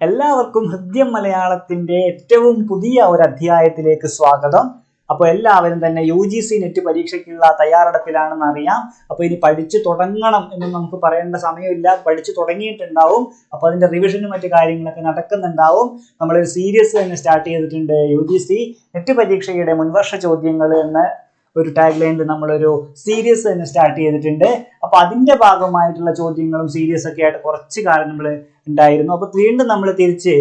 എല്ലാവർക്കും ഹൃദ്യം മലയാളത്തിന്റെ ഏറ്റവും പുതിയ ഒരു അധ്യായത്തിലേക്ക് സ്വാഗതം. അപ്പോൾ എല്ലാവരും തന്നെ യു ജി സി നെറ്റ് പരീക്ഷയ്ക്കുള്ള തയ്യാറെടുപ്പിലാണെന്ന് അറിയാം. അപ്പോൾ ഇനി പഠിച്ചു തുടങ്ങണം എന്ന് നമുക്ക് പറയേണ്ട സമയമില്ല. പഠിച്ചു തുടങ്ങിയിട്ടുണ്ടാവും. അപ്പോൾ അതിന്റെ റിവിഷനും മറ്റു കാര്യങ്ങളൊക്കെ നടക്കുന്നുണ്ടാവും. നമ്മളൊരു സീരീസ് തന്നെ സ്റ്റാർട്ട് ചെയ്തിട്ടുണ്ട് യു ജി സി. നെറ്റ് പരീക്ഷയുടെ മുൻവർഷ ചോദ്യങ്ങൾ എന്ന ഒരു ടാഗ് ലൈനിൽ നമ്മളൊരു സീരീസ് തന്നെ സ്റ്റാർട്ട് ചെയ്തിട്ടുണ്ട്. അപ്പൊ അതിന്റെ ഭാഗമായിട്ടുള്ള ചോദ്യങ്ങളും സീരിയസ് ഒക്കെ ആയിട്ട് കുറച്ച് കാലം നമ്മൾ ഉണ്ടായിരുന്നു. അപ്പൊ വീണ്ടും നമ്മൾ തിരിച്ച്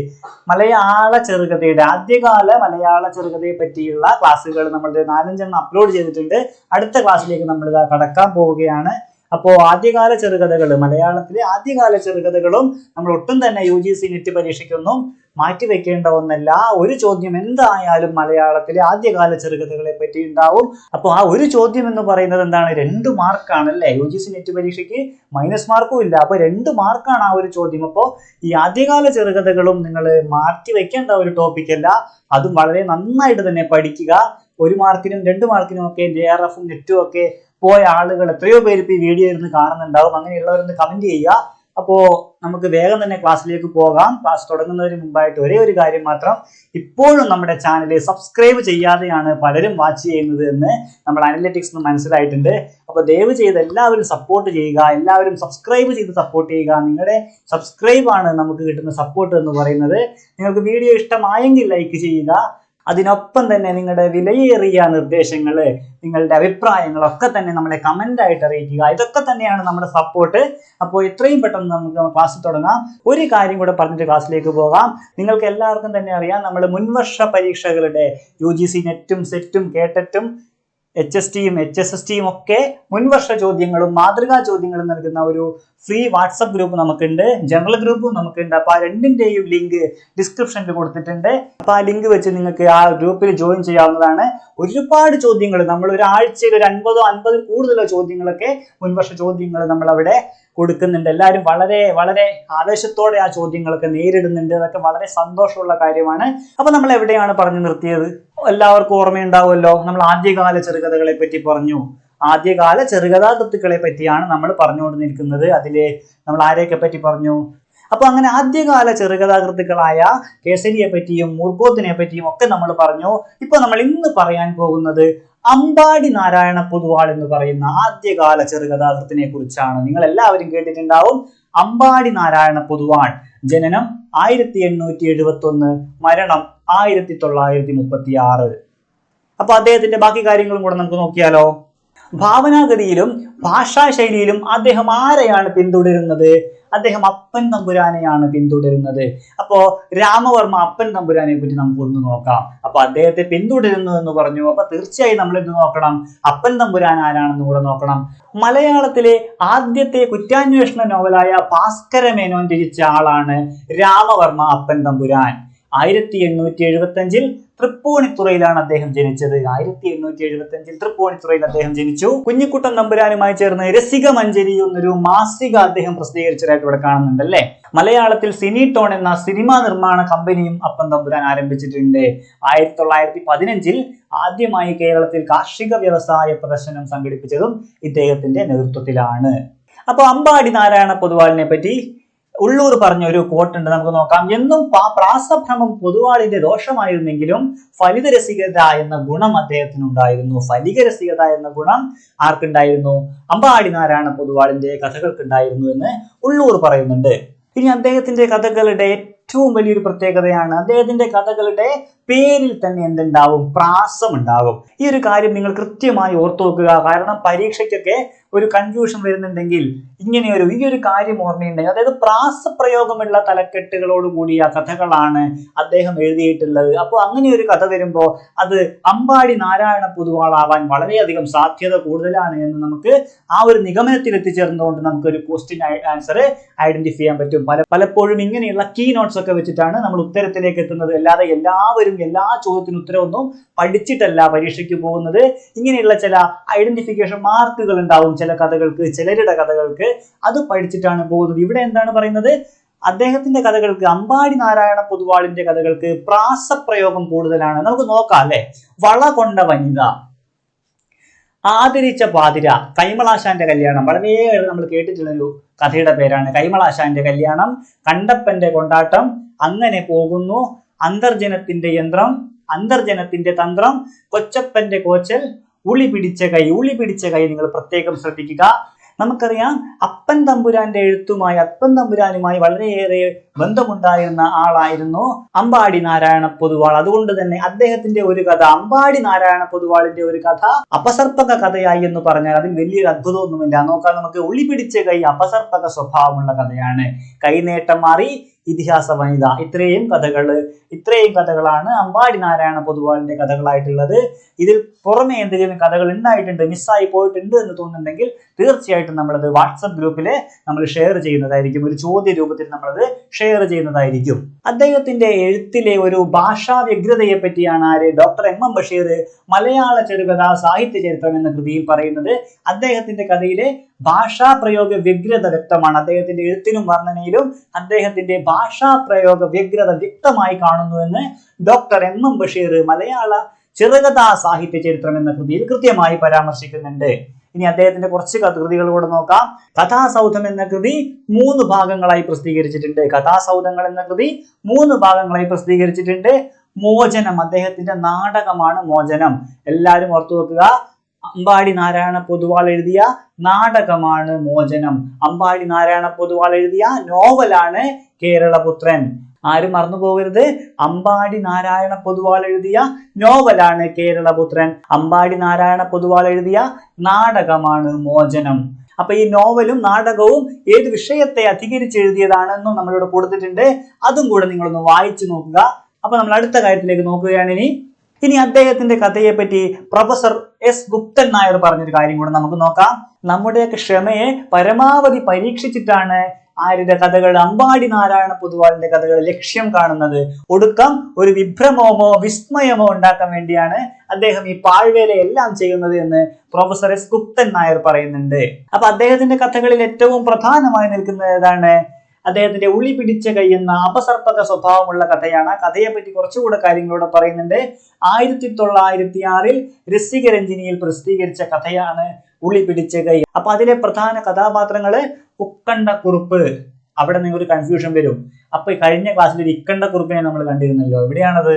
മലയാള ചെറുകഥയുടെ ആദ്യകാല മലയാള ചെറുകഥയെ പറ്റിയുള്ള ക്ലാസ്സുകൾ നമ്മൾ നാലഞ്ചെണ്ണം അപ്ലോഡ് ചെയ്തിട്ടുണ്ട്. അടുത്ത ക്ലാസ്സിലേക്ക് നമ്മൾ കടക്കാൻ പോവുകയാണ്. അപ്പോൾ ആദ്യകാല ചെറുകഥകൾ മലയാളത്തിലെ ആദ്യകാല ചെറുകഥകളും നമ്മൾ ഒട്ടും തന്നെ യു ജി സി നെറ്റ് പരീക്ഷയ്ക്കൊന്നും മാറ്റിവെക്കേണ്ട ഒന്നല്ല. ഒരു ചോദ്യം എന്തായാലും മലയാളത്തിലെ ആദ്യകാല ചെറുകഥകളെ പറ്റി ഉണ്ടാവും. അപ്പോൾ ആ ഒരു ചോദ്യം എന്ന് പറയുന്നത് എന്താണ്? രണ്ട് മാർക്കാണ് അല്ലേ? യു ജി സി നെറ്റ് പരീക്ഷയ്ക്ക് മൈനസ് മാർക്കും ഇല്ല. അപ്പോൾ രണ്ട് മാർക്കാണ് ആ ഒരു ചോദ്യം. അപ്പോൾ ഈ ആദ്യകാല ചെറുകഥകളും നിങ്ങൾ മാറ്റി വെക്കേണ്ട ഒരു ടോപ്പിക് അല്ല. അതും വളരെ നന്നായിട്ട് തന്നെ പഠിക്കുക. ഒരു മാർക്കിനും രണ്ട് മാർക്കിനും ഒക്കെ ജെ ആർ എഫും നെറ്റും ഒക്കെ പോയ ആളുകൾ എത്രയോ പേര് ഇപ്പോൾ ഈ വീഡിയോ ഇരുന്ന് കാണുന്നുണ്ടാവും. അങ്ങനെയുള്ളവരൊന്ന് കമന്റ് ചെയ്യുക. അപ്പോൾ നമുക്ക് വേഗം തന്നെ ക്ലാസ്സിലേക്ക് പോകാം. ക്ലാസ് തുടങ്ങുന്നതിന് മുമ്പായിട്ട് ഒരേ ഒരു കാര്യം മാത്രം. ഇപ്പോഴും നമ്മുടെ ചാനൽ സബ്സ്ക്രൈബ് ചെയ്യാതെയാണ് പലരും വാച്ച് ചെയ്യുന്നത് എന്ന് നമ്മൾ അനലിറ്റിക്സ് മനസ്സിലായിട്ടുണ്ട്. അപ്പോൾ ദയവ് ചെയ്ത് എല്ലാവരും സപ്പോർട്ട് ചെയ്യുക. എല്ലാവരും സബ്സ്ക്രൈബ് ചെയ്ത് സപ്പോർട്ട് ചെയ്യുക. നിങ്ങളുടെ സബ്സ്ക്രൈബാണ് നമുക്ക് കിട്ടുന്ന സപ്പോർട്ട് എന്ന് പറയുന്നത്. നിങ്ങൾക്ക് വീഡിയോ ഇഷ്ടമായെങ്കിൽ ലൈക്ക് ചെയ്യുക. അതിനൊപ്പം തന്നെ നിങ്ങളുടെ വിലയേറിയ നിർദ്ദേശങ്ങൾ നിങ്ങളുടെ അഭിപ്രായങ്ങളൊക്കെ തന്നെ നമ്മളെ കമന്റ് ആയിട്ട് അറിയിക്കുക. ഇതൊക്കെ തന്നെയാണ് നമ്മുടെ സപ്പോർട്ട് അപ്പോൾ എത്രയും പെട്ടെന്ന് നമുക്ക് ക്ലാസ് തുടങ്ങാം. ഒരു കാര്യം കൂടെ പറഞ്ഞിട്ട് ക്ലാസ്സിലേക്ക് പോകാം. നിങ്ങൾക്ക് എല്ലാവർക്കും തന്നെ അറിയാം നമ്മൾ മുൻവർഷ പരീക്ഷകളുടെ യു ജി സി നെറ്റും സെറ്റും കേട്ടറ്റും എച്ച് എസ് ടിയും എച്ച് എസ് എസ് ടിയും ഒക്കെ മുൻവർഷ ചോദ്യങ്ങളും മാതൃകാ ചോദ്യങ്ങളും നൽകുന്ന ഒരു ഫ്രീ വാട്സപ്പ് ഗ്രൂപ്പ് നമുക്കുണ്ട്. ജനറൽ ഗ്രൂപ്പും നമുക്കുണ്ട്. അപ്പോൾ ആ രണ്ടിന്റെയും ലിങ്ക് ഡിസ്ക്രിപ്ഷനിൽ കൊടുത്തിട്ടുണ്ട്. അപ്പോൾ ആ ലിങ്ക് വെച്ച് നിങ്ങൾക്ക് ആ ഗ്രൂപ്പിൽ ജോയിൻ ചെയ്യാവുന്നതാണ്. ഒരുപാട് ചോദ്യങ്ങൾ നമ്മൾ ഒരാഴ്ചയിൽ ഒരു അൻപതോ അൻപതിൽ കൂടുതലോ ചോദ്യങ്ങളൊക്കെ മുൻവർഷ ചോദ്യങ്ങൾ നമ്മൾ അവിടെ കൊടുക്കുന്നുണ്ട്. എല്ലാവരും വളരെ വളരെ ആവേശത്തോടെ ആ ചോദ്യങ്ങളൊക്കെ നേരിടുന്നുണ്ട്. അതൊക്കെ വളരെ സന്തോഷമുള്ള കാര്യമാണ്. അപ്പോൾ നമ്മൾ എവിടെയാണ് പറഞ്ഞു നിർത്തിയത്? എല്ലാവർക്കും ഓർമ്മയുണ്ടാവുമല്ലോ. നമ്മൾ ആദ്യകാല ചെറുകഥകളെ പറ്റി പറഞ്ഞു. ആദ്യകാല ചെറുകഥാ കൃത്തുക്കളെ പറ്റിയാണ് നമ്മൾ പറഞ്ഞുകൊണ്ട് നിൽക്കുന്നത് അതിലെ നമ്മൾ ആരെയൊക്കെ പറ്റി പറഞ്ഞു? അപ്പൊ അങ്ങനെ ആദ്യകാല ചെറുകഥാകൃത്തുക്കളായ കേസരിയെ പറ്റിയും മൂർക്കോത്തിനെ പറ്റിയും ഒക്കെ നമ്മൾ പറഞ്ഞു. ഇപ്പൊ നമ്മൾ ഇന്ന് പറയാൻ പോകുന്നത് അമ്പാടി നാരായണ പൊതുവാൾ എന്ന് പറയുന്ന ആദ്യകാല ചെറുകഥാകൃത്തിനെ കുറിച്ചാണ്. നിങ്ങൾ എല്ലാവരും കേട്ടിട്ടുണ്ടാവും. അമ്പാടി നാരായണ പൊതുവാൾ. ജനനം ആയിരത്തി എണ്ണൂറ്റി എഴുപത്തി ഒന്ന് മരണം ആയിരത്തി തൊള്ളായിരത്തി മുപ്പത്തി ആറ് അപ്പൊ അദ്ദേഹത്തിന്റെ ബാക്കി കാര്യങ്ങളും കൂടെ നമുക്ക് നോക്കിയാലോ? ഭാവനാഗതിയിലും ഭാഷാശൈലിയിലും അദ്ദേഹം ആരെയാണ് പിന്തുടരുന്നത്? അദ്ദേഹം അപ്പൻ തമ്പുരാനെയാണ് പിന്തുടരുന്നത്. അപ്പോ രാമവർമ്മ അപ്പൻ തമ്പുരാനെ പറ്റി നമുക്കൊന്ന് നോക്കാം. അപ്പൊ അദ്ദേഹത്തെ പിന്തുടരുന്നു എന്ന് പറഞ്ഞു. അപ്പൊ തീർച്ചയായും നമ്മൾ എന്ത് നോക്കണം. അപ്പൻ തമ്പുരാൻ ആരാണെന്ന് കൂടെ നോക്കണം. മലയാളത്തിലെ ആദ്യത്തെ കുറ്റാന്വേഷണ നോവലായ ഭാസ്കര മേനോൻ രചിച്ച ആളാണ് രാമവർമ്മ അപ്പൻ തമ്പുരാൻ. ആയിരത്തി എണ്ണൂറ്റി എഴുപത്തി അഞ്ചിൽ തൃപ്പൂണിത്തുറയിലാണ് അദ്ദേഹം ജനിച്ചത്. ആയിരത്തി എണ്ണൂറ്റി എഴുപത്തി അഞ്ചിൽ തൃപ്പൂണിത്തുറയിൽ അദ്ദേഹം ജനിച്ചു. കുഞ്ഞിക്കുട്ടൻ നമ്പുരാനുമായി ചേർന്ന് രസിക മഞ്ജരി എന്നൊരു മാസിക അദ്ദേഹം പ്രസിദ്ധീകരിച്ചതായിട്ട് ഇവിടെ കാണുന്നുണ്ട് അല്ലേ മലയാളത്തിൽ സിനിടോൺ എന്ന സിനിമാ നിർമ്മാണ കമ്പനിയും അപ്പം തമ്പുരാൻ ആരംഭിച്ചിട്ടുണ്ട്. ആയിരത്തി തൊള്ളായിരത്തി പതിനഞ്ചിൽ ആദ്യമായി കേരളത്തിൽ കാർഷിക വ്യവസായ പ്രദർശനം സംഘടിപ്പിച്ചതും ഇദ്ദേഹത്തിന്റെ നേതൃത്വത്തിലാണ്. അപ്പൊ അമ്പാടി നാരായണ പൊതുവാളിനെ പറ്റി ഉള്ളൂർ പറഞ്ഞ ഒരു കോട്ടുണ്ട് നമുക്ക് നോക്കാം. എന്നും പ്രാസഭ്രമം പൊതുവാളിന്റെ ദോഷമായിരുന്നെങ്കിലും ഫലിതരസികത എന്ന ഗുണം അദ്ദേഹത്തിന് ഉണ്ടായിരുന്നു ഫലികരസികത എന്ന ഗുണം ആർക്കുണ്ടായിരുന്നു? അമ്പാടി നാരായണ പൊതുവാളിന്റെ കഥകൾക്കുണ്ടായിരുന്നു എന്ന് ഉള്ളൂർ പറയുന്നുണ്ട്. ഇനി അദ്ദേഹത്തിന്റെ കഥകളുടെ ഏറ്റവും വലിയൊരു പ്രത്യേകതയാണ് അദ്ദേഹത്തിന്റെ കഥകളുടെ പേരിൽ തന്നെ എന്തുണ്ടാവും? പ്രാസം ഉണ്ടാകും ഈ ഒരു കാര്യം നിങ്ങൾ കൃത്യമായി ഓർത്തു നോക്കുക. കാരണം പരീക്ഷയ്ക്കൊക്കെ ഒരു കൺഫ്യൂഷൻ വരുന്നുണ്ടെങ്കിൽ ഇങ്ങനെയൊരു ഈ ഒരു കാര്യം ഓർമ്മയുണ്ടെങ്കിൽ അതായത് പ്രാസപ്രയോഗമുള്ള തലക്കെട്ടുകളോട് കൂടിയ കഥകളാണ് അദ്ദേഹം എഴുതിയിട്ടുള്ളത്. അപ്പോൾ അങ്ങനെ ഒരു കഥ വരുമ്പോൾ അത് അമ്പാടി നാരായണ പൊതുവാളാവാൻ വളരെയധികം സാധ്യത കൂടുതലാണ് എന്ന് നമുക്ക് ആ ഒരു നിഗമനത്തിൽ എത്തിച്ചേർന്നുകൊണ്ട് നമുക്ക് ഒരു ക്വസ്റ്റ്യൻ ആൻസർ ഐഡന്റിഫൈ ചെയ്യാൻ പറ്റും. പല പലപ്പോഴും ഇങ്ങനെയുള്ള കീ നോട്ട്സ് ഒക്കെ വെച്ചിട്ടാണ് നമ്മൾ ഉത്തരത്തിലേക്ക് എത്തുന്നത്. അല്ലാതെ എല്ലാവരും എല്ലാ ചോദ്യത്തിനും ഉത്തരവൊന്നും പഠിച്ചിട്ടല്ല പരീക്ഷയ്ക്ക് പോകുന്നത്. ഇങ്ങനെയുള്ള ചില ഐഡന്റിഫിക്കേഷൻ മാർക്കുകൾ ഉണ്ടാവും ചില കഥകൾക്ക് ചിലരുടെ കഥകൾക്ക്. അത് പഠിച്ചിട്ടാണ് പോകുന്നത്. ഇവിടെ എന്താണ് പറയുന്നത്? അദ്ദേഹത്തിന്റെ കഥകൾക്ക് അമ്പാടി നാരായണ പൊതുവാളിന്റെ കഥകൾക്ക് പ്രാസപ്രയോഗം കൂടുതലാണ്. നമുക്ക് നോക്കാം അല്ലെ? വള കൊണ്ട വനിത. ആദരിച്ച പാതിര. കൈമളാശാന്റെ കല്യാണം. വളരെയേറെ നമ്മൾ കേട്ടിട്ടുള്ള ഒരു കഥയുടെ പേരാണ് കൈമളാശാന്റെ കല്യാണം. കണ്ടപ്പന്റെ കൊണ്ടാട്ടം. അങ്ങനെ പോകുന്നു. അന്തർജനത്തിന്റെ യന്ത്രം അന്തർജനത്തിന്റെ തന്ത്രം കൊച്ചപ്പന്റെ കോച്ചൽ ഉളി പിടിച്ച കൈ ഉളി പിടിച്ച കൈ നിങ്ങൾ പ്രത്യേകം ശ്രദ്ധിക്കുക. നമുക്കറിയാം അപ്പൻ തമ്പുരാന്റെ എഴുത്തുമായി അപ്പൻ തമ്പുരാനുമായി വളരെയേറെ ബന്ധമുണ്ടായിരുന്ന ആളായിരുന്നു അമ്പാടി നാരായണ പൊതുവാൾ. അതുകൊണ്ട് തന്നെ അദ്ദേഹത്തിന്റെ ഒരു കഥ അമ്പാടി നാരായണ പൊതുവാളിന്റെ ഒരു കഥ അപസർപ്പക കഥയായി എന്ന് പറഞ്ഞാൽ അതിൽ വലിയൊരു അത്ഭുതമൊന്നുമില്ല. നോക്കാം നമുക്ക് ഉളി പിടിച്ച കൈ അപസർപ്പക സ്വഭാവമുള്ള കഥയാണ്. കൈനേട്ടം മാറി ഇതിഹാസ വനിത ഇത്രയും കഥകൾ ഇത്രയും കഥകളാണ് അമ്പാടി നാരായണ പൊതുവാളിന്റെ കഥകളായിട്ടുള്ളത്. ഇതിൽ പുറമെ എന്തെങ്കിലും കഥകൾ ഉണ്ടായിട്ടുണ്ട് മിസ്സായി പോയിട്ടുണ്ട് എന്ന് തോന്നുന്നുണ്ടെങ്കിൽ തീർച്ചയായിട്ടും നമ്മളത് വാട്സപ്പ് ഗ്രൂപ്പിൽ നമ്മൾ ഷെയർ ചെയ്യുന്നതായിരിക്കും. ഒരു ചോദ്യ രൂപത്തിൽ നമ്മളത് ഷെയർ ചെയ്യുന്നതായിരിക്കും. അദ്ദേഹത്തിന്റെ എഴുത്തിലെ ഒരു ഭാഷാ വ്യഗ്രതയെ പറ്റിയാണ് ആര്? ഡോക്ടർ എം എം ബഷീർ മലയാള ചെറുകഥ സാഹിത്യ ചരിത്രം എന്ന കൃതിയിൽ പറയുന്നത്. അദ്ദേഹത്തിന്റെ കഥയിലെ ഭാഷാ പ്രയോഗ വ്യഗ്രത വ്യക്തമാണ്. അദ്ദേഹത്തിന്റെ എഴുത്തിനും വർണനയിലും അദ്ദേഹത്തിന്റെ ഭാഷാ പ്രയോഗ വ്യഗ്രത വ്യക്തമായി കാണുന്നുവെന്ന് ഡോക്ടർ എം എം ബഷീർ മലയാള ചെറുകഥാ സാഹിത്യ ചരിത്രം എന്ന കൃതിയിൽ കൃത്യമായി പരാമർശിക്കുന്നുണ്ട്. ഇനി അദ്ദേഹത്തിന്റെ കുറച്ച് കൃതികൾ കൂടെ നോക്കാം. കഥാസൗധം എന്ന കൃതി മൂന്ന് ഭാഗങ്ങളായി പ്രസിദ്ധീകരിച്ചിട്ടുണ്ട്. കഥാസൗധങ്ങൾ എന്ന കൃതി മൂന്ന് ഭാഗങ്ങളായി പ്രസിദ്ധീകരിച്ചിട്ടുണ്ട്. മോചനം അദ്ദേഹത്തിന്റെ നാടകമാണ് മോചനം. എല്ലാവരും ഓർത്തു വെക്കുക. അമ്പാടി നാരായണ പൊതുവാൾ എഴുതിയ നാടകമാണ് മോചനം. അമ്പാടി നാരായണ പൊതുവാൾ എഴുതിയ നോവലാണ് കേരളപുത്രൻ. ആരും മറന്നു പോകരുത്. അമ്പാടി നാരായണ പൊതുവാൾ എഴുതിയ നോവലാണ് കേരളപുത്രൻ. അമ്പാടി നാരായണ പൊതുവാൾ എഴുതിയ നാടകമാണ് മോചനം. അപ്പൊ ഈ നോവലും നാടകവും ഏത് വിഷയത്തെ അധികരിച്ച് എഴുതിയതാണെന്നും നമ്മളിവിടെ കൊടുത്തിട്ടുണ്ട്. അതും കൂടെ നിങ്ങളൊന്ന് വായിച്ചു നോക്കുക. അപ്പൊ നമ്മൾ അടുത്ത കാര്യത്തിലേക്ക് നോക്കുകയാണ് ഇനി ഇനി അദ്ദേഹത്തിന്റെ കഥയെ പറ്റി പ്രൊഫസർ എസ് ഗുപ്തൻ നായർ പറഞ്ഞൊരു കാര്യം കൂടെ നമുക്ക് നോക്കാം. നമ്മുടെയൊക്കെ ക്ഷമയെ പരമാവധി പരീക്ഷിച്ചിട്ടാണ് ആരുടെ കഥകൾ അമ്പാടി നാരായണ പൊതുവാളിന്റെ കഥകൾ ലക്ഷ്യം കാണുന്നത്. ഒടുക്കം ഒരു വിഭ്രമമോ വിസ്മയമോ ഉണ്ടാക്കാൻ വേണ്ടിയാണ് അദ്ദേഹം ഈ പാഴ്വേല എല്ലാം ചെയ്യുന്നത് എന്ന് പ്രൊഫസർ എസ് ഗുപ്തൻ നായർ പറയുന്നുണ്ട്. അപ്പൊ അദ്ദേഹത്തിന്റെ കഥകളിൽ ഏറ്റവും പ്രധാനമായി നിൽക്കുന്ന ഏതാണ്? അദ്ദേഹത്തിന്റെ ഉളി പിടിച്ച കൈ എന്ന അപസർപ്പക സ്വഭാവമുള്ള കഥയാണ്. ആ കഥയെ പറ്റി കുറച്ചുകൂടെ കാര്യങ്ങളോടെ പറയുന്നുണ്ട്. ആയിരത്തി തൊള്ളായിരത്തി ആറിൽ രസികരഞ്ജിനിയിൽ പ്രസിദ്ധീകരിച്ച കഥയാണ് ഉളി പിടിച്ച കൈ. അപ്പൊ അതിലെ പ്രധാന കഥാപാത്രങ്ങൾ ഉക്കണ്ട കുറുപ്പ് അവിടെ നിങ്ങൾ ഒരു കൺഫ്യൂഷൻ വരും. അപ്പൊ കഴിഞ്ഞ ക്ലാസ്സിൽ ഒരു ഇക്കണ്ട കുറുപ്പിനെ നമ്മൾ കണ്ടിരുന്നല്ലോ. എവിടെയാണത്?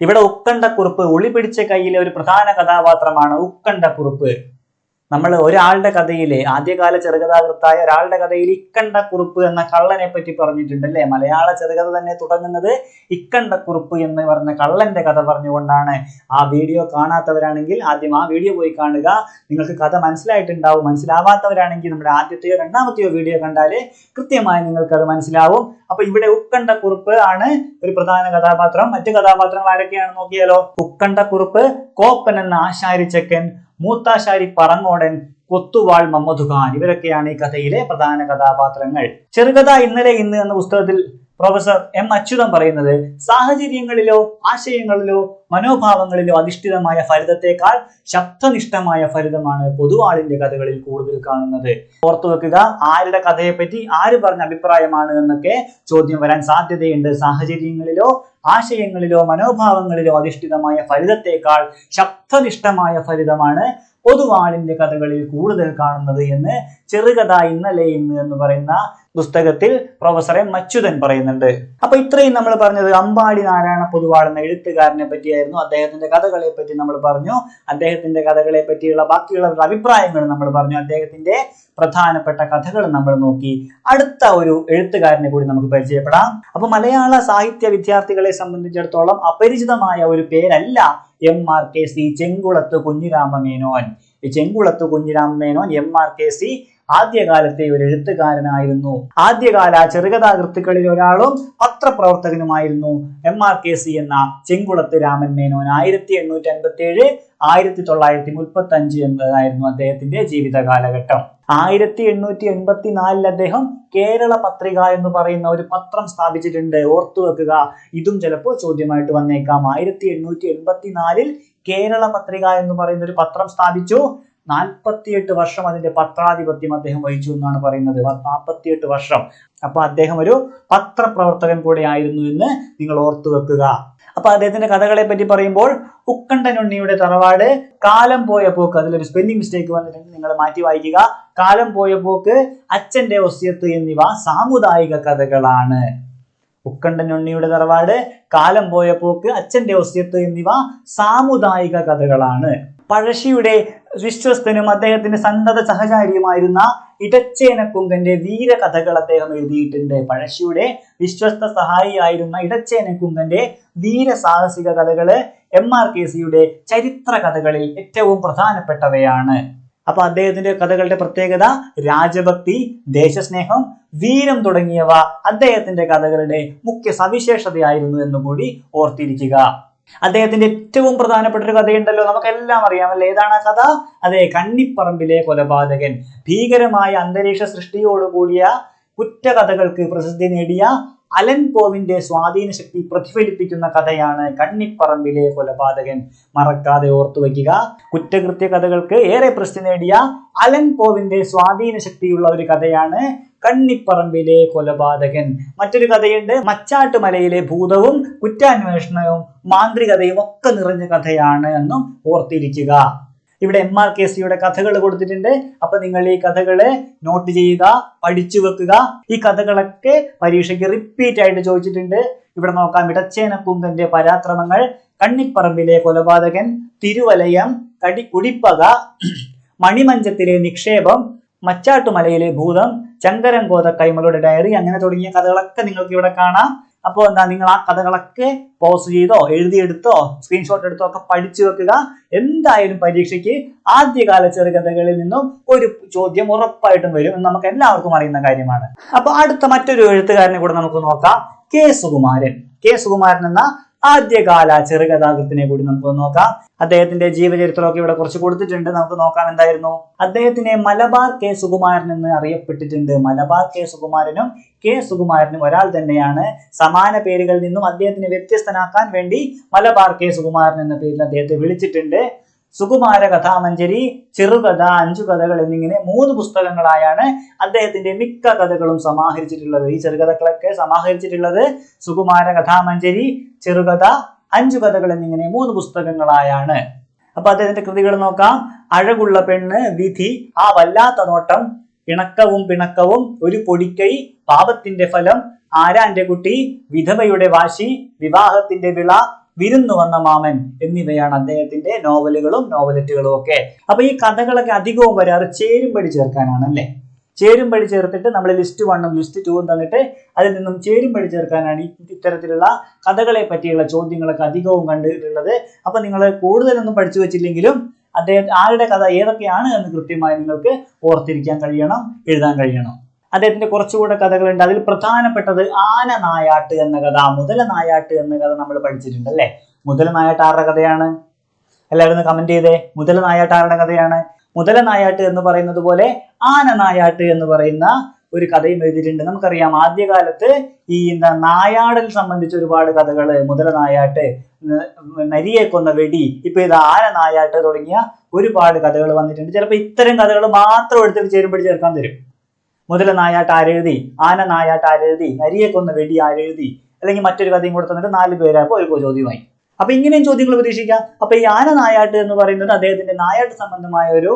ഇവിടെ ഉക്കണ്ട കുറുപ്പ് ഉളി പിടിച്ച കയ്യിലെ ഒരു പ്രധാന കഥാപാത്രമാണ് ഉക്കണ്ട കുറുപ്പ് നമ്മൾ ഒരാളുടെ കഥയിലെ ആദ്യകാല ചെറുകഥാകൃത്തായ ഒരാളുടെ കഥയിൽ ഇക്കണ്ട കുറുപ്പ് എന്ന കള്ളനെ പറ്റി പറഞ്ഞിട്ടുണ്ട് അല്ലേ? മലയാള ചെറുകഥ തന്നെ തുടങ്ങുന്നത് ഇക്കണ്ട കുറുപ്പ് എന്ന് പറഞ്ഞ കള്ളന്റെ കഥ പറഞ്ഞുകൊണ്ടാണ്. ആ വീഡിയോ കാണാത്തവരാണെങ്കിൽ ആദ്യം ആ വീഡിയോ പോയി കാണുക. നിങ്ങൾക്ക് കഥ മനസ്സിലായിട്ടുണ്ടാവും മനസ്സിലാവാത്തവരാണെങ്കിൽ നമ്മുടെ ആദ്യത്തെയോ രണ്ടാമത്തെയോ വീഡിയോ കണ്ടാൽ കൃത്യമായി നിങ്ങൾക്ക് അത് മനസ്സിലാവും. അപ്പൊ ഇവിടെ ഉക്കണ്ട കുറുപ്പ് ആണ് ഒരു പ്രധാന കഥാപാത്രം. മറ്റു കഥാപാത്രങ്ങൾ ആരൊക്കെയാണ് നോക്കിയാലോ? ഉക്കണ്ട കുറുപ്പ് കോപ്പൻ എന്ന ആശാരിച്ചക്കൻ മൂത്താശാരി പറങ്ങോടൻ കൊത്തുവാൾ മമ്മദ് ഖാൻ ഇവരൊക്കെയാണ് ഈ കഥയിലെ പ്രധാന കഥാപാത്രങ്ങൾ. ചെറുകഥ ഇന്നലെ ഇന്ന് എന്ന പുസ്തകത്തിൽ പ്രൊഫസർ എം അച്യുതം പറയുന്നത് സാഹചര്യങ്ങളിലോ ആശയങ്ങളിലോ മനോഭാവങ്ങളിലോ അധിഷ്ഠിതമായ ഫലിതത്തെക്കാൾ ശബ്ദനിഷ്ഠമായ ഫലിതമാണ് പൊതുവാളിന്റെ കഥകളിൽ കൂടുതൽ കാണുന്നത്. ഓർത്തു വെക്കുക ആരുടെ കഥയെപ്പറ്റി പറ്റി ആര് പറഞ്ഞ അഭിപ്രായമാണ് എന്നൊക്കെ ചോദ്യം വരാൻ സാധ്യതയുണ്ട്. സാഹചര്യങ്ങളിലോ ആശയങ്ങളിലോ മനോഭാവങ്ങളിലോ അധിഷ്ഠിതമായ ഫലിതത്തെക്കാൾ ശബ്ദനിഷ്ഠമായ ഫലിതമാണ് പൊതുവാളിന്റെ കഥകളിൽ കൂടുതൽ കാണുന്നത് എന്ന് ചെറുകഥ ഇന്നലെ ഇന്ന് എന്ന് പറയുന്ന പുസ്തകത്തിൽ പ്രൊഫസർ എം അച്യുതൻ പറയുന്നുണ്ട്. അപ്പൊ ഇത്രയും നമ്മൾ പറഞ്ഞത് അമ്പാടി നാരായണ പൊതുവാൾ എന്ന എഴുത്തുകാരനെ പറ്റിയായിരുന്നു. അദ്ദേഹത്തിന്റെ കഥകളെ പറ്റി നമ്മൾ പറഞ്ഞു. അദ്ദേഹത്തിന്റെ കഥകളെ പറ്റിയുള്ള ബാക്കിയുള്ള അഭിപ്രായങ്ങൾ നമ്മൾ പറഞ്ഞു. അദ്ദേഹത്തിന്റെ പ്രധാനപ്പെട്ട കഥകൾ നമ്മൾ നോക്കി. അടുത്ത ഒരു എഴുത്തുകാരനെ കൂടി നമുക്ക് പരിചയപ്പെടാം. അപ്പൊ മലയാള സാഹിത്യ വിദ്യാർത്ഥികളെ സംബന്ധിച്ചിടത്തോളം അപരിചിതമായ ഒരു പേരല്ല M R K C Chenkulath Kunhirama Menon ഈ Chenkulath Kunhiram Menon M R K C ആദ്യകാലത്തെ ഒരു എഴുത്തുകാരനായിരുന്നു. ആദ്യകാല ചെറുകഥാകൃത്തുക്കളിൽ ഒരാളും പത്രപ്രവർത്തകനുമായിരുന്നു എം ആർ കെ സി എന്ന ചെങ്കുളത്ത് രാമൻ മേനോൻ. ആയിരത്തി എണ്ണൂറ്റി അൻപത്തി ഏഴ് ആയിരത്തി തൊള്ളായിരത്തി മുപ്പത്തി അഞ്ച് എന്നതായിരുന്നു അദ്ദേഹത്തിന്റെ ജീവിത കാലഘട്ടം. ആയിരത്തി എണ്ണൂറ്റി എൺപത്തി നാലിൽ അദ്ദേഹം കേരള പത്രിക എന്ന് പറയുന്ന ഒരു പത്രം സ്ഥാപിച്ചിട്ടുണ്ട്. ഓർത്തു വെക്കുക ഇതും ചിലപ്പോൾ ചോദ്യമായിട്ട് വന്നേക്കാം. ആയിരത്തി എണ്ണൂറ്റി എൺപത്തി നാലിൽ കേരള പത്രിക എന്ന് പറയുന്ന ഒരു പത്രം സ്ഥാപിച്ചു. നാൽപ്പത്തിയെട്ട് വർഷം അതിന്റെ പത്രാധിപത്യം അദ്ദേഹം വഹിച്ചു എന്നാണ് പറയുന്നത്. നാൽപ്പത്തിയെട്ട് വർഷം. അപ്പൊ അദ്ദേഹം ഒരു പത്രപ്രവർത്തകൻ കൂടെ ആയിരുന്നു എന്ന് നിങ്ങൾ ഓർത്തു വെക്കുക. അപ്പൊ അദ്ദേഹത്തിന്റെ കഥകളെ പറ്റി പറയുമ്പോൾ ഉക്കണ്ടനുണ്ണിയുടെ തറവാട് കാലം പോയ പോക്ക് അതിലൊരു സ്പെല്ലിംഗ് മിസ്റ്റേക്ക് വന്നിട്ടുണ്ട് നിങ്ങൾ മാറ്റി വായിക്കുക. കാലം പോയ പോക്ക് അച്ഛന്റെ ഒസ്യത്ത് എന്നിവ സാമുദായിക കഥകളാണ്. ഉക്കണ്ടൻ ഉണ്ണിയുടെ തറവാട് കാലം പോയ പോക്ക് അച്ഛന്റെ ഒസ്യത്ത് എന്നിവ സാമുദായിക കഥകളാണ്. പഴശ്ശിയുടെ വിശ്വസ്തനും അദ്ദേഹത്തിന്റെ സന്തത സഹചാരിയുമായിരുന്ന ഇടച്ചേനക്കുങ്കന്റെ വീരകഥകൾ അദ്ദേഹം എഴുതിയിട്ടുണ്ട്. പഴശ്ശിയുടെ വിശ്വസ്ത സഹായിയായിരുന്ന ഇടച്ചേനക്കുങ്കന്റെ വീരസാഹസിക കഥകൾ എം ആർ കെ സിയുടെ ചരിത്ര കഥകളിൽ ഏറ്റവും പ്രധാനപ്പെട്ടവയാണ്. അപ്പൊ അദ്ദേഹത്തിന്റെ കഥകളുടെ പ്രത്യേകത രാജഭക്തി ദേശസ്നേഹം വീരം തുടങ്ങിയവ അദ്ദേഹത്തിന്റെ കഥകളുടെ മുഖ്യ സവിശേഷതയായിരുന്നു എന്നുകൂടി ഓർത്തിരിക്കുക. അദ്ദേഹത്തിന്റെ ഏറ്റവും പ്രധാനപ്പെട്ട ഒരു കഥയുണ്ടല്ലോ നമുക്കെല്ലാം അറിയാമല്ലോ ഏതാണ് ആ കഥ? അതെ കണ്ണിപ്പറമ്പിലെ കൊലപാതകൻ. ഭീകരമായ അന്തരീക്ഷ സൃഷ്ടിയോടുകൂടിയ കുറ്റകഥകൾക്ക് പ്രസിദ്ധി നേടിയ അലൻ പോവിന്റെ സ്വാധീന ശക്തി പ്രതിഫലിപ്പിക്കുന്ന കഥയാണ് കണ്ണിപ്പറമ്പിലെ കൊലപാതകൻ. മറക്കാതെ ഓർത്തു വയ്ക്കുക. കുറ്റകൃത്യ കഥകൾക്ക് ഏറെ പ്രശ്നം നേടിയ അലൻ പോവിന്റെ സ്വാധീന ശക്തിയുള്ള ഒരു കഥയാണ് കണ്ണിപ്പറമ്പിലെ കൊലപാതകൻ. മറ്റൊരു കഥയുണ്ട് മച്ചാട്ടുമലയിലെ ഭൂതവും കുറ്റാന്വേഷണവും മാന്ത്രികതയും ഒക്കെ നിറഞ്ഞ കഥയാണ് എന്നും ഓർത്തിരിക്കുക. ഇവിടെ എം ആർ കെ സിയുടെ കഥകൾ കൊടുത്തിട്ടുണ്ട്. അപ്പൊ നിങ്ങൾ ഈ കഥകളെ നോട്ട് ചെയ്യുക പഠിച്ചു വെക്കുക. ഈ കഥകളൊക്കെ പരീക്ഷയ്ക്ക് റിപ്പീറ്റ് ആയിട്ട് ചോദിച്ചിട്ടുണ്ട്. ഇവിടെ നോക്കാം. ഇടച്ചേന കുങ്കന്റെ പരാക്രമങ്ങൾ. കണ്ണിപ്പറമ്പിലെ കൊലപാതകൻ തിരുവലയം കടി കുടിപ്പക മണിമഞ്ചത്തിലെ നിക്ഷേപം മച്ചാട്ടുമലയിലെ ഭൂതം ചങ്കരങ്കോത കൈമലയുടെ ഡയറി അങ്ങനെ തുടങ്ങിയ കഥകളൊക്കെ നിങ്ങൾക്ക് ഇവിടെ കാണാം. അപ്പോൾ എന്താ നിങ്ങൾ ആ കഥകളൊക്കെ പോസ് ചെയ്തോ എഴുതിയെടുത്തോ സ്ക്രീൻഷോട്ട് എടുത്തോ ഒക്കെ പഠിച്ചു വെക്കുക. എന്തായാലും പരീക്ഷയ്ക്ക് ആദ്യകാല ചെറുകഥകളിൽ നിന്നും ഒരു ചോദ്യം ഉറപ്പായിട്ടും വരും എന്ന് നമുക്ക് എല്ലാവർക്കും അറിയുന്ന കാര്യമാണ്. അപ്പൊ അടുത്ത മറ്റൊരു എഴുത്തുകാരനെ കൂടെ നമുക്ക് നോക്കാം. കെ സുകുമാരൻ. കെ സുകുമാരൻ എന്ന ആദ്യകാല ചെറുകഥാകൃത്തിനെ കൂടി നമുക്ക് നോക്കാം. അദ്ദേഹത്തിന്റെ ജീവചരിത്രമൊക്കെ ഇവിടെ കുറച്ച് കൊടുത്തിട്ടുണ്ട്. നമുക്ക് നോക്കാം എന്തായിരുന്നു. അദ്ദേഹത്തിനെ മലബാർ കെ സുകുമാരൻ എന്ന് അറിയപ്പെട്ടിട്ടുണ്ട്. മലബാർ കെ സുകുമാരനും കെ സുകുമാരനും ഒരാൾ തന്നെയാണ്. സമാന പേരുകളിൽ നിന്നും അദ്ദേഹത്തിനെ വ്യത്യസ്തനാക്കാൻ വേണ്ടി മലബാർ കെ സുകുമാരൻ എന്ന പേരിൽ അദ്ദേഹത്തെ വിളിച്ചിട്ടുണ്ട്. സുകുമാര കഥാമഞ്ജരി ചെറുകഥ അഞ്ചു കഥകൾ എന്നിങ്ങനെ മൂന്ന് പുസ്തകങ്ങളായാണ് അദ്ദേഹത്തിന്റെ മിക്ക കഥകളും സമാഹരിച്ചിട്ടുള്ളത്. ഈ ചെറുകഥകളൊക്കെ സമാഹരിച്ചിട്ടുള്ളത് സുകുമാര കഥാമഞ്ജരി ചെറുകഥ അഞ്ചു കഥകൾ എന്നിങ്ങനെ മൂന്ന് പുസ്തകങ്ങളായാണ്. അപ്പൊ അദ്ദേഹത്തിന്റെ കൃതികൾ നോക്കാം. അഴകുള്ള പെണ്ണ് വിധി ആ വല്ലാത്ത നോട്ടം ഇണക്കവും പിണക്കവും ഒരു പൊടിക്കൈ പാപത്തിന്റെ ഫലം ആരാന്റെ കുട്ടി വിധവയുടെ വാശി വിവാഹത്തിന്റെ വിള വിരുന്നു വന്ന മാമൻ എന്നിവയാണ് അദ്ദേഹത്തിന്റെ നോവലുകളും നോവലറ്റുകളും ഒക്കെ. അപ്പൊ ഈ കഥകളൊക്കെ അധികവും വരാറ് ചേരുംപടി ചേർക്കാനാണ് അല്ലേ ചേരുംപടി ചേർത്തിട്ട് നമ്മൾ ലിസ്റ്റ് വണ്ണും ലിസ്റ്റ് ടൂവും തന്നിട്ട് അതിൽ നിന്നും ചേരുംപടി ചേർക്കാനാണ് ഇത്തരത്തിലുള്ള കഥകളെ പറ്റിയുള്ള ചോദ്യങ്ങളൊക്കെ അധികവും കണ്ടിട്ടുള്ളത്. അപ്പൊ നിങ്ങൾ കൂടുതലൊന്നും പഠിച്ചു വെച്ചില്ലെങ്കിലും അദ്ദേഹം ആരുടെ കഥ ഏതൊക്കെയാണ് എന്ന് കൃത്യമായി നിങ്ങൾക്ക് ഓർത്തിരിക്കാൻ കഴിയണം എഴുതാൻ കഴിയണം. അദ്ദേഹത്തിന്റെ കുറച്ചുകൂടെ കഥകളുണ്ട്. അതിൽ പ്രധാനപ്പെട്ടത് ആന നായാട്ട് എന്ന കഥ മുതല നായാട്ട് എന്ന കഥ നമ്മൾ പഠിച്ചിട്ടുണ്ട് അല്ലേ? മുതല നായാട്ട് ആരുടെ കഥയാണ്. എല്ലാവരും കമന്റ് ചെയ്തേ. മുതല നായാട്ട് ആരുടെ കഥയാണ്. മുതല നായാട്ട് എന്ന് പറയുന്നത് പോലെ ആന നായാട്ട് എന്ന് പറയുന്ന ഒരു കഥയും എഴുതിയിട്ടുണ്ട്. നമുക്കറിയാം ആദ്യകാലത്ത് ഈ എന്താ നായാടൽ സംബന്ധിച്ച് ഒരുപാട് കഥകൾ മുതല നായാട്ട് നരിയെ കൊന്ന വെടി ഇപ്പൊ ഇത് ആന നായാട്ട് തുടങ്ങിയ ഒരുപാട് കഥകൾ വന്നിട്ടുണ്ട്. ചിലപ്പോൾ ഇത്തരം കഥകൾ മാത്രം എടുത്തിട്ട് ചേരുമ്പോൾ ചേർക്കാൻ തരും. മുതല നായാട്ട് ആരെഴുതി ആന നായാട്ട് ആരെഴുതി നരിയെ കൊന്ന വെടി ആരെഴുതി അല്ലെങ്കിൽ മറ്റൊരു കഥയും കൂടെ തന്നിട്ട് നാല് പേരായപ്പോൾ ഒരു ചോദ്യമായി. അപ്പൊ ഇങ്ങനെയും ചോദ്യങ്ങൾ പ്രതീക്ഷിക്കാം അപ്പൊ ഈ ആന നായാട്ട് എന്ന് പറയുന്നത് അദ്ദേഹത്തിന്റെ നായാട്ട് സംബന്ധമായ ഒരു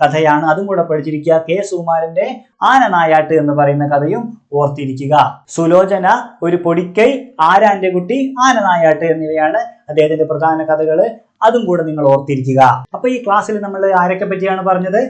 കഥയാണ്. അതും കൂടെ പഠിച്ചിരിക്കുക. കെ സുകുമാരന്റെ ആന നായാട്ട് എന്ന് പറയുന്ന കഥയും ഓർത്തിരിക്കുക. സുലോചന ഒരു പൊടിക്കൈ ആരാന്റെ കുട്ടി ആന നായാട്ട് എന്നിവയാണ് അദ്ദേഹത്തിന്റെ പ്രധാന കഥകൾ അതും കൂടെ നിങ്ങൾ ഓർത്തിരിക്കുക. അപ്പൊ ഈ ക്ലാസ്സിൽ നമ്മൾ ആരൊക്കെ പറ്റിയാണ് പറഞ്ഞത്?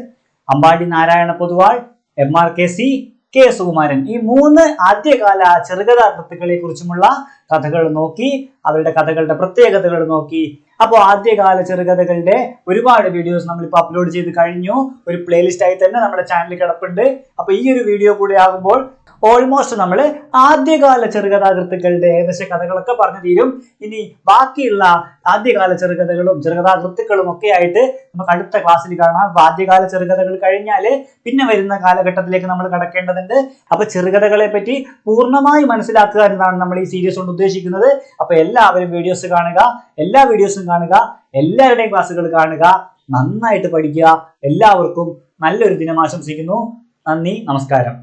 Ambadi Narayana Poduval M R K C K Sukumaran. ഈ മൂന്ന് ആദ്യകാല ചെറുകഥാ കൃത്തുക്കളെ കുറിച്ചുമുള്ള കഥകൾ നോക്കി അവരുടെ കഥകളുടെ പ്രത്യേകതകൾ നോക്കി. അപ്പോൾ ആദ്യകാല ചെറുകഥകളുടെ ഒരുപാട് വീഡിയോസ് നമ്മളിപ്പോൾ അപ്ലോഡ് ചെയ്ത് കഴിഞ്ഞു. ഒരു പ്ലേലിസ്റ്റ് ആയി തന്നെ നമ്മുടെ ചാനലിൽ കിടപ്പുണ്ട്. അപ്പോൾ ഈ ഒരു വീഡിയോ കൂടി ആകുമ്പോൾ ഓൾമോസ്റ്റ് നമ്മൾ ആദ്യകാല ചെറുകഥാകൃത്തുക്കളുടെ ഏകദേശ കഥകളൊക്കെ പറഞ്ഞു തീരും. ഇനി ബാക്കിയുള്ള ആദ്യകാല ചെറുകഥകളും ചെറുകഥാകൃത്തുക്കളും ഒക്കെ ആയിട്ട് നമുക്ക് അടുത്ത ക്ലാസ്സിൽ കാണാം. അപ്പൊ ആദ്യകാല ചെറുകഥകൾ കഴിഞ്ഞാൽ പിന്നെ വരുന്ന കാലഘട്ടത്തിലേക്ക് നമ്മൾ കടക്കേണ്ടതുണ്ട്. അപ്പൊ ചെറുകഥകളെ പറ്റി പൂർണമായി മനസ്സിലാക്കുക എന്നാണ് നമ്മൾ ഈ സീരീസ് കൊണ്ട് ഉദ്ദേശിക്കുന്നത്. അപ്പൊ എല്ലാവരും വീഡിയോസ് കാണുക എല്ലാ വീഡിയോസും കാണുക എല്ലാവരുടെയും ക്ലാസ്സുകൾ കാണുക. നന്നായിട്ട് പഠിക്കുക. എല്ലാവർക്കും നല്ലൊരു ദിനം ആശംസിക്കുന്നു. നന്ദി നമസ്കാരം.